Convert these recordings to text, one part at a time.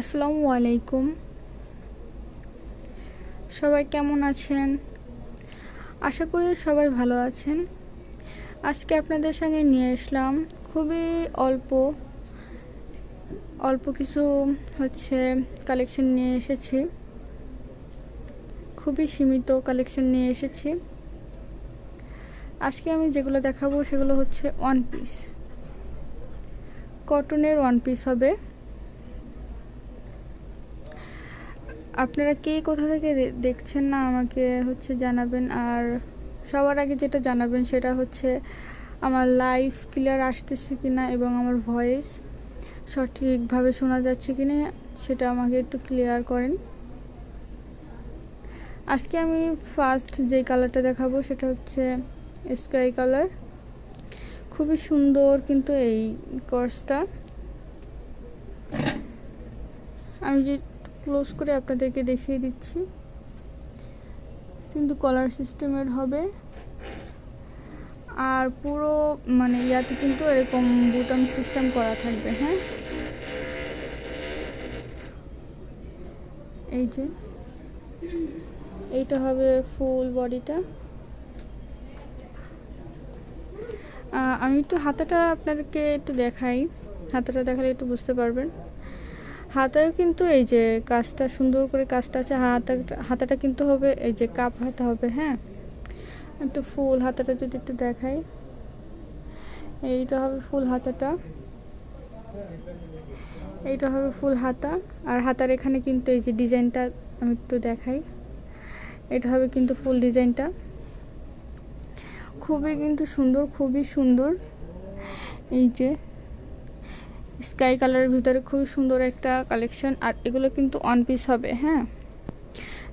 আসসালামু আলাইকুম সবাই কেমন আছেন? আশা করি সবাই ভালো আছেন। আজকে আপনাদের সঙ্গে নিয়ে আসলাম খুবই অল্প অল্প কিছু হচ্ছে কালেকশন নিয়ে এসেছি। খুবই সীমিত কালেকশন নিয়ে এসেছি। আজকে আমি যেগুলো দেখাবো সেগুলো হচ্ছে ওয়ান পিস কটনের ওয়ান পিস হবে। আপনারা কে কোথা থেকে দেখছেন না আমাকে হচ্ছে জানাবেন। আর সবার আগে যেটা জানাবেন সেটা হচ্ছে আমার লাইভ ক্লিয়ার আসতেছে কি না এবং আমার ভয়েস সঠিকভাবে শোনা যাচ্ছে কি না সেটা আমাকে একটু ক্লিয়ার করেন। আজকে আমি ফার্স্ট যে কালারটা দেখাবো সেটা হচ্ছে স্কাই কালার খুবই সুন্দর কিন্তু এই কোর্সটা আমি যে ক্লোজ করে আপনাদেরকে দেখিয়ে দিচ্ছি। কিন্তু কলার সিস্টেমের হবে। আর পুরো মানে ইয়াতে কিন্তু এরকম বুতাম সিস্টেম করা থাকবে হ্যাঁ? এই যে। এইটা হবে ফুল বডিটা আমি একটু হাতাটা আপনাদেরকে একটু দেখাই। হাতাটা দেখালে একটু বুঝতে পারবেন। হাতায় কিন্তু এই যে কাজটা, সুন্দর করে কাজটা আছে হাতা হাতাটা কিন্তু হবে এই যে কাপ হাতা হবে হ্যাঁ? একটু ফুল হাতাটা যদি একটু দেখাই। এইটা হবে ফুল হাতাটা। এইটা হবে ফুল হাতা। আর হাতার এখানে কিন্তু এই যে ডিজাইনটা আমি একটু দেখাই। এটা হবে কিন্তু ফুল ডিজাইনটা। খুবই কিন্তু সুন্দর, খুবই সুন্দর। এই যে স্কাই কালারের ভিতরে খুবই সুন্দর একটা কালেকশন আর এগুলো কিন্তু অন পিস হবে হ্যাঁ?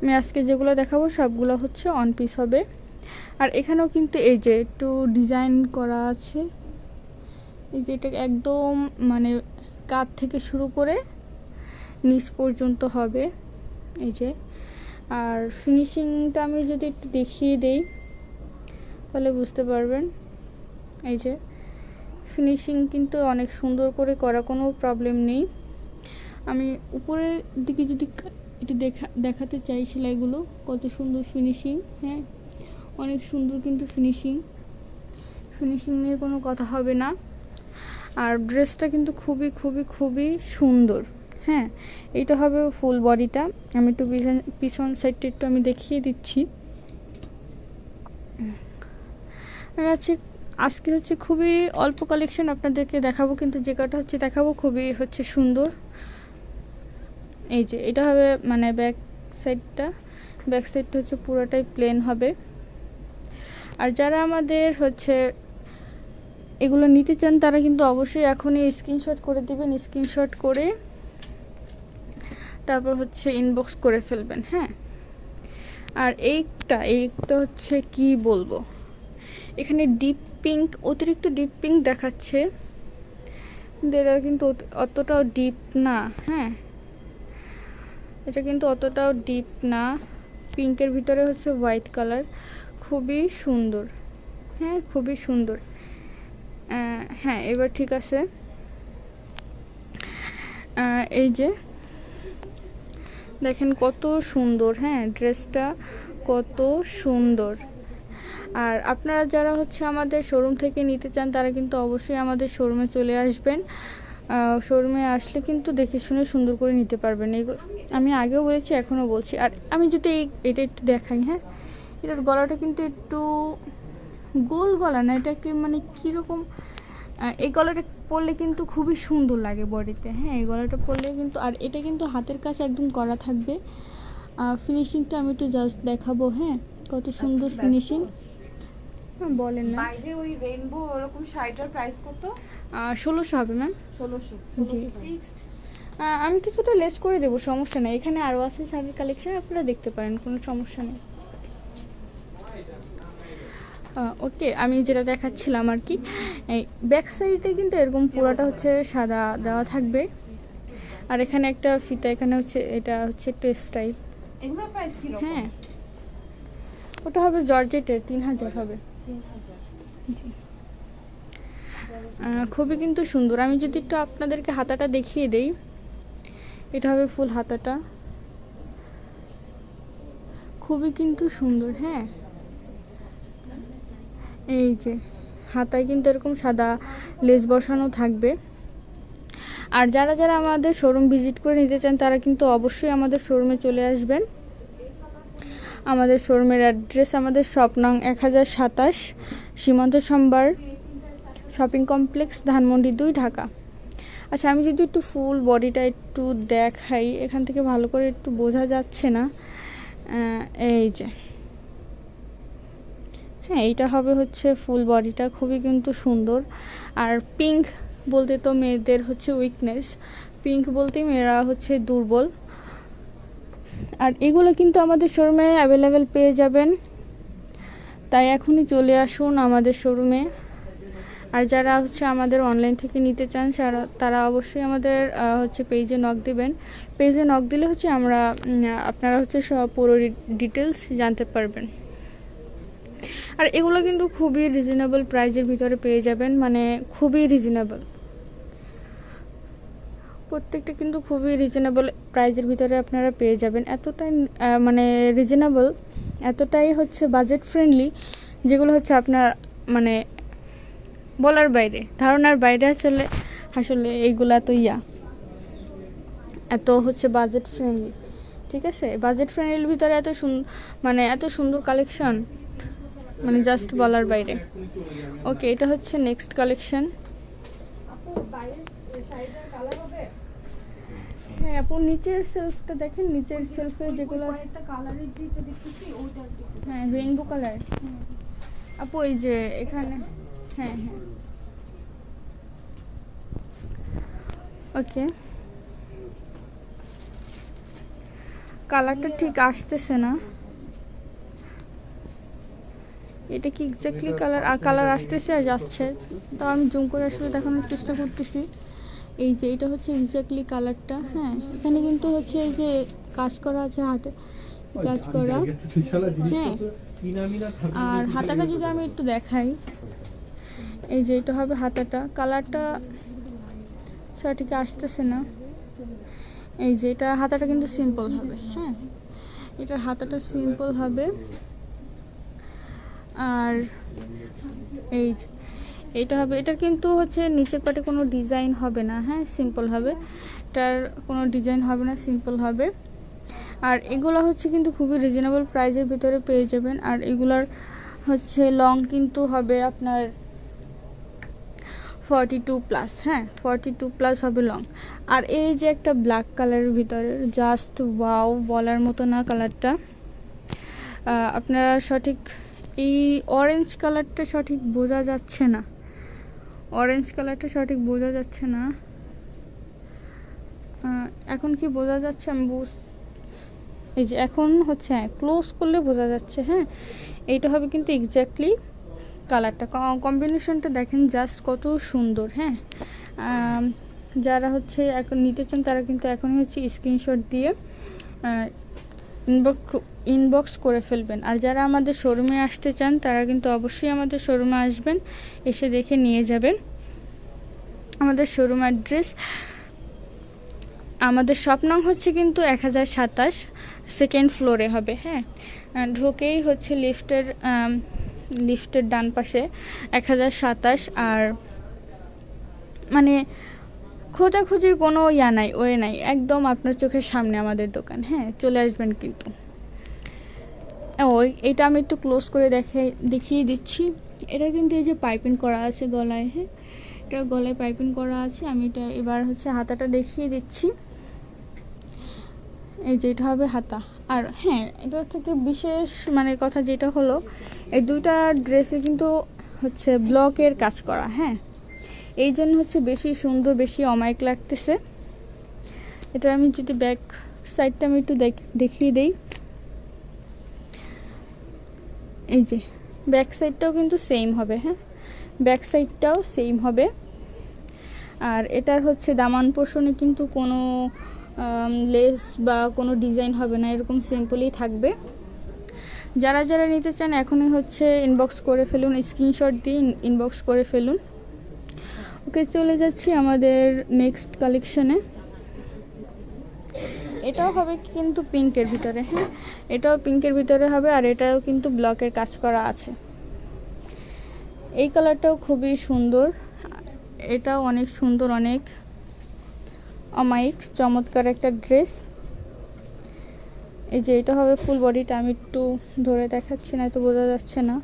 আমি আজকে যেগুলো দেখাবো সবগুলো হচ্ছে অন পিস হবে। আর এখানেও কিন্তু এই যে একটু ডিজাইন করা আছে, এই যে এটা একদম মানে কাত থেকে শুরু করে নিচ পর্যন্ত হবে, এই যে। আর ফিনিশিংটা আমি যদি একটু দেখিয়ে দেই, তাহলে বুঝতে পারবেন, এই যে। ফিনিশিং কিন্তু অনেক সুন্দর করে করা কোনো প্রবলেম নেই। আমি উপরের দিকে যদি একটু দেখা, দেখাতে চাই সেলাইগুলো, কত সুন্দর ফিনিশিং হ্যাঁ? অনেক সুন্দর কিন্তু ফিনিশিং ফিনিশিং নিয়ে কোনো কথা হবে না। আর ড্রেসটা কিন্তু খুবই খুবই খুবই সুন্দর হ্যাঁ? এইটা হবে ফুল বডিটা আমি একটু পিছন সাইডটা একটু আমি দেখিয়ে দিচ্ছি। আজকে হচ্ছে খুবই অল্প কালেকশন আপনাদেরকে দেখাবো, কিন্তু যে কটা হচ্ছে দেখাবো খুবই হচ্ছে সুন্দর। এই যে, এটা হবে মানে ব্যাক সাইডটা ব্যাক সাইডটা হচ্ছে পুরোটাই প্লেন হবে। আর যারা আমাদের হচ্ছে এগুলো নিতে চান, তারা কিন্তু অবশ্যই এখনই স্ক্রিনশট করে দিবেন স্ক্রিনশট করে তারপর হচ্ছে ইনবক্স করে ফেলবেন হ্যাঁ? আর এইটা এইটা হচ্ছে কি বলব? এখানে ডিপ পিঙ্ক অতিরিক্ত ডিপ পিঙ্ক দেখাচ্ছে। এটা কিন্তু অতটাও ডিপ না হ্যাঁ। এটা কিন্তু অতটাও ডিপ না। পিঙ্কের ভিতরে হচ্ছে হোয়াইট কালার খুবই সুন্দর হ্যাঁ খুবই সুন্দর। হ্যাঁ এবার ঠিক আছে। এই যে, দেখেন কত সুন্দর হ্যাঁ ড্রেসটা কত সুন্দর। আর আপনারা যারা হচ্ছে আমাদের শোরুম থেকে নিতে চান তারা কিন্তু অবশ্যই আমাদের শোরুমে চলে আসবেন। শোরুমে আসলে কিন্তু দেখে শুনে সুন্দর করে নিতে পারবেন। এই আমি আগেও বলেছি এখনও বলছি। আর আমি যদি এই এটা একটু দেখাই হ্যাঁ? এটার গলাটা কিন্তু একটু গোল গলা না এটাকে মানে কীরকম এই গলাটা পরলে কিন্তু খুবই সুন্দর লাগে বডিতে হ্যাঁ? এই গলাটা পরলে কিন্তু আর এটা কিন্তু হাতের কাছে একদম করা থাকবে। ফিনিশিংটা আমি একটু জাস্ট দেখাবো হ্যাঁ? কত সুন্দর ফিনিশিং বলেন না। বাইরে ওই রেইনবো ওরকম শাড়িটার প্রাইস কত? ষোলোশো হবে ম্যাম। ষোলোশো জি। ফিক্সড আমি কিছুটা লেস করে দেবো সমস্যা নেই। এখানে আরও আছে শাড়ির কালেকশন আপনারা দেখতে পারেন কোনো সমস্যা নেই। ওকে আমি যেটা দেখাচ্ছিলাম আর কি ব্যাক সাইডে কিন্তু এরকম পুরোটা হচ্ছে সাদা দেওয়া থাকবে। আর এখানে একটা ফিতা এখানে হচ্ছে এটা হচ্ছে প্রাইস কি হ্যাঁ। ওটা হবে জর্জেটের তিন হাজার হবে। খুবই কিন্তু সুন্দর। আমি যদি একটু আপনাদেরকে হাতাটা দেখিয়ে দেই, এটা হবে ফুল হাতাটা। খুবই কিন্তু সুন্দর হ্যাঁ? এই যে, হাতায় কিন্তু এরকম সাদা লেস বসানো থাকবে। আর যারা যারা আমাদের শোরুম ভিজিট করে নিতে চান, তারা কিন্তু অবশ্যই আমাদের শোরুমে চলে আসবেন। আমাদের শোরুমের অ্যাড্রেস আমাদের স্বপ্নাং এক হাজার সাতাশ, সীমান্ত সম্বার, শপিং কমপ্লেক্স, ধানমন্ডি দুই, ঢাকা। আচ্ছা আমি যদি একটু ফুল বডিটা একটু দেখাই, এখান থেকে ভালো করে একটু বোঝা যাচ্ছে না। এই যে। হ্যাঁ এইটা হবে হচ্ছে ফুল বডিটা, খুবই কিন্তু সুন্দর। আর পিঙ্ক বলতে তো মেয়েদের হচ্ছে উইকনেস, পিঙ্ক বলতেই মেয়েরা হচ্ছে দুর্বল। আর এগুলো কিন্তু আমাদের শোরুমে অ্যাভেলেবেল পেয়ে যাবেন। তাই এখনই চলে আসুন আমাদের শোরুমে আর যারা হচ্ছে আমাদের অনলাইন থেকে নিতে চান তারা অবশ্যই আমাদের হচ্ছে পেজে নক দিবেন। পেজে নক দিলে হচ্ছে আমরা আপনারা হচ্ছে সব পুরো ডিটেলস জানতে পারবেন। আর এগুলো কিন্তু খুবই রিজনেবল প্রাইজের ভিতরে পেয়ে যাবেন মানে খুবই রিজনেবল প্রত্যেকটা কিন্তু খুবই রিজনেবল প্রাইজের ভিতরে আপনারা পেয়ে যাবেন। এতটাই মানে রিজনেবল এতটাই হচ্ছে বাজেট ফ্রেন্ডলি যেগুলো হচ্ছে আপনার মানে বলার বাইরে, ধারণার বাইরে আসলে আসলে এইগুলো এত ইয়া। এত হচ্ছে বাজেট ফ্রেন্ডলি ঠিক আছে? বাজেট ফ্রেন্ডলির ভিতরে এত সুন্দর মানে এত সুন্দর কালেকশন মানে জাস্ট বলার বাইরে। ওকে এটা হচ্ছে নেক্সট কালেকশন হ্যাঁ আপু নিচের সেলফটা দেখেন নিচের সেলফে যেগুলো আছে- একটা কালারের যেটা দেখতেছি ওইটা হ্যাঁ রেইনবো কালার আপু এই যে এখানে হ্যাঁ হ্যাঁ। ওকে কালারটা ঠিক আসতেছে না। এটা কি এক্স্যাক্টলি কালার আর কালার আসতেছে আর যাচ্ছে? তো আমি জুম করে আসলে দেখানোর চেষ্টা করতেছি। এই যে এটা হচ্ছে এক্স্যাক্টলি কালারটা হ্যাঁ। এখানে কিন্তু হচ্ছে এই যে কাজ করা আছে হাতে কাজ করা। হ্যাঁ। আর হাতাটা যদি আমি একটু দেখাই এই যে এটা হবে হাতাটা কালারটা সঠিক আসতেছে না। এই যে এটা হাতাটা কিন্তু সিম্পল হবে হ্যাঁ। এটার হাতাটা সিম্পল হবে। আর এই যে এটা হবে, এটার কিন্তু হচ্ছে নিচের পাটে কোনো ডিজাইন হবে না হ্যাঁ সিম্পল হবে। এটার কোনো ডিজাইন হবে না সিম্পল হবে। আর এগুলো হচ্ছে কিন্তু খুবই রিজনেবল প্রাইজের ভিতরে পেয়ে যাবেন। আর এগুলার হচ্ছে লং কিন্তু হবে আপনার ফর্টি টু প্লাস হ্যাঁ ফর্টি টু প্লাস হবে লং আর এই যে একটা ব্ল্যাক কালারের ভিতরে জাস্ট ওয়াও বলার মতো না কালারটা আপনারা সঠিক, এই অরেঞ্জ কালারটা সঠিক বোঝা যাচ্ছে না। অরেঞ্জ কালারটা সঠিক বোঝা যাচ্ছে না। এখন কি বোঝা যাচ্ছে? আমি বুঝ এই যে এখন হচ্ছে হ্যাঁ ক্লোজ করলে বোঝা যাচ্ছে হ্যাঁ। এইটা হবে কিন্তু এক্স্যাক্টলি কালারটা কম্বিনেশনটা দেখেন জাস্ট কত সুন্দর হ্যাঁ। যারা হচ্ছে এখন নিতে চান, তারা কিন্তু এখনই হচ্ছে স্ক্রিনশট দিয়ে ইনবক্স ইনবক্স করে ফেলবেন। আর যারা আমাদের শোরুমে আসতে চান, তারা কিন্তু অবশ্যই আমাদের শোরুমে আসবেন, এসে দেখে নিয়ে যাবেন। আমাদের শোরুম অ্যাড্রেস আমাদের স্বপ্নং হচ্ছে কিন্তু এক হাজার সাতাশ সেকেন্ড ফ্লোরে হবে হ্যাঁ? ঢোকেই হচ্ছে লিফটের লিফটের ডান পাশে এক হাজার সাতাশ, আর মানে খোঁজাখুঁজির কোনো ইয়া নাই, ওয়ে নাই, একদম আপনার চোখের সামনে আমাদের দোকান। হ্যাঁ চলে আসবেন কিন্তু। ওই এটা আমি একটু ক্লোজ করে দেখে, দেখিয়ে দিচ্ছি। এটা কিন্তু এই যে পাইপিং করা আছে গলায় হ্যাঁ? এটা গলায় পাইপিং করা আছে, আমি এটা এবার হচ্ছে হাতাটা দেখিয়ে দিচ্ছি। এই যে এটা হবে হাতা। আর হ্যাঁ এটা থেকে বিশেষ মানে কথা যেটা হলো, এই দুইটা ড্রেসে কিন্তু হচ্ছে ব্লকের কাজ করা হ্যাঁ? এই জন্য হচ্ছে বেশি সুন্দর, বেশি অমায়িক লাগতেছে। এটা আমি যদি ব্যাক সাইডটা আমি একটু দেখ- দেখিয়ে দেই। এই যে ব্যাক সাইডটাও কিন্তু সেম হবে হ্যাঁ? ব্যাক সাইডটাও সেম হবে। আর এটার হচ্ছে দামান পোর্শনে কিন্তু কোনো লেস বা কোনো ডিজাইন হবে না, এরকম সিম্পলই থাকবে। যারা যারা নিতে চান, এখনই হচ্ছে ইনবক্স করে ফেলুন স্ক্রিনশট দিয়ে ইনবক্স করে ফেলুন। ওকে চলে যাচ্ছি আমাদের নেক্সট কালেকশনে এটাও হবে কিন্তু পিঙ্কের ভিতরে হ্যাঁ? এটাও পিঙ্কের ভিতরে হবে আর এটাও কিন্তু ব্লকের কাজ করা আছে। এই কালারটাও খুবই সুন্দর, এটাও অনেক সুন্দর, অনেক অমায়িক, চমৎকার একটা ড্রেস এই যে এটা হবে ফুল বডিটা আমি একটু ধরে দেখাচ্ছি না তো বোঝা যাচ্ছে না।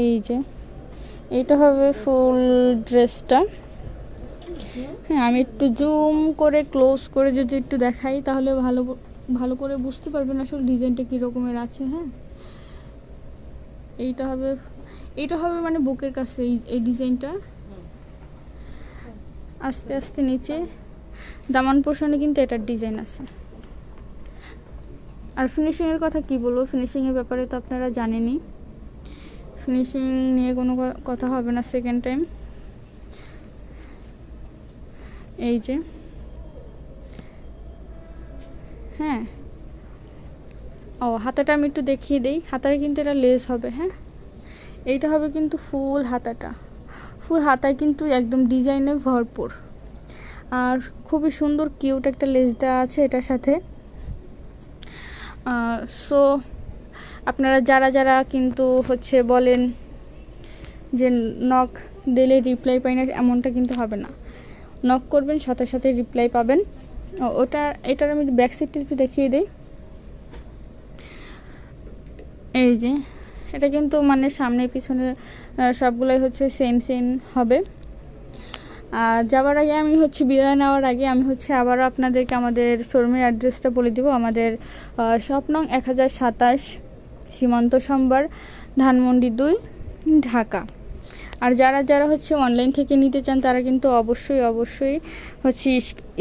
এই যে এইটা হবে ফুল ড্রেসটা। হ্যাঁ আমি একটু জুম করে, ক্লোজ করে যদি একটু দেখাই, তাহলে ভালো ভালো করে বুঝতে পারবেন আসলে ডিজাইনটা কী রকমের আছে হ্যাঁ। এইটা হবে এইটা হবে মানে বুকের কাছে এই এই ডিজাইনটা। আস্তে আস্তে নিচে। দামান পোষণে কিন্তু এটার ডিজাইন আছে। আর ফিনিশিংয়ের কথা কি বলব? ফিনিশিংয়ের ব্যাপারে তো আপনারা জানেনই। ফিনিশিং নিয়ে কোনো কথা হবে না সেকেন্ড টাইম এই যে। হ্যাঁ। ও, হাতাটা আমি একটু দেখিয়ে দিই। হাতায় কিন্তু এটা লেস হবে হ্যাঁ? এইটা হবে কিন্তু ফুল হাতাটা। ফুল হাতায় কিন্তু একদম ডিজাইনে ভরপুর। আর খুবই সুন্দর কিউট একটা লেস দেওয়া আছে এটার সাথে। সো আপনারা যারা যারা কিন্তু হচ্ছে বলেন যে নক দিলে রিপ্লাই পাই না, এমনটা কিন্তু হবে না। নক করবেন, সাথে সাথে রিপ্লাই পাবেন। ওটা, এটার আমি ব্যাক সাইডটা একটু দেখিয়ে দিই। এই যে, এটা কিন্তু মানে সামনে পিছনে সবগুলোই হচ্ছে সেম সেম হবে। আর যাওয়ার আগে আমি হচ্ছে বিদায় নেওয়ার আগে আমি হচ্ছে আবারও আপনাদেরকে আমাদের শোরুমের অ্যাড্রেসটা বলে দিব। আমাদের শপ নং এক হাজার সাতাশ। সীমান্ত সম্বার ধানমন্ডি দুই, ঢাকা। আর যারা যারা হচ্ছে অনলাইন থেকে নিতে চান, তারা কিন্তু অবশ্যই অবশ্যই হচ্ছে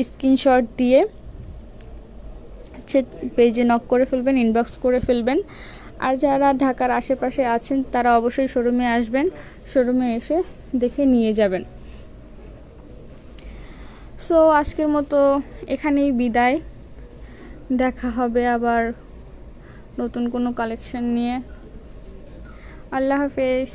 স্ক্রিনশট দিয়ে হচ্ছে পেজে নক করে ফেলবেন ইনবক্স করে ফেলবেন। আর যারা ঢাকার আশেপাশে আছেন, তারা অবশ্যই শোরুমে আসবেন শোরুমে এসে দেখে নিয়ে যাবেন। সো আজকের মতো এখানেই বিদায়। দেখা হবে আবার নতুন কোনো কালেকশন নিয়ে। আল্লাহ হাফেজ।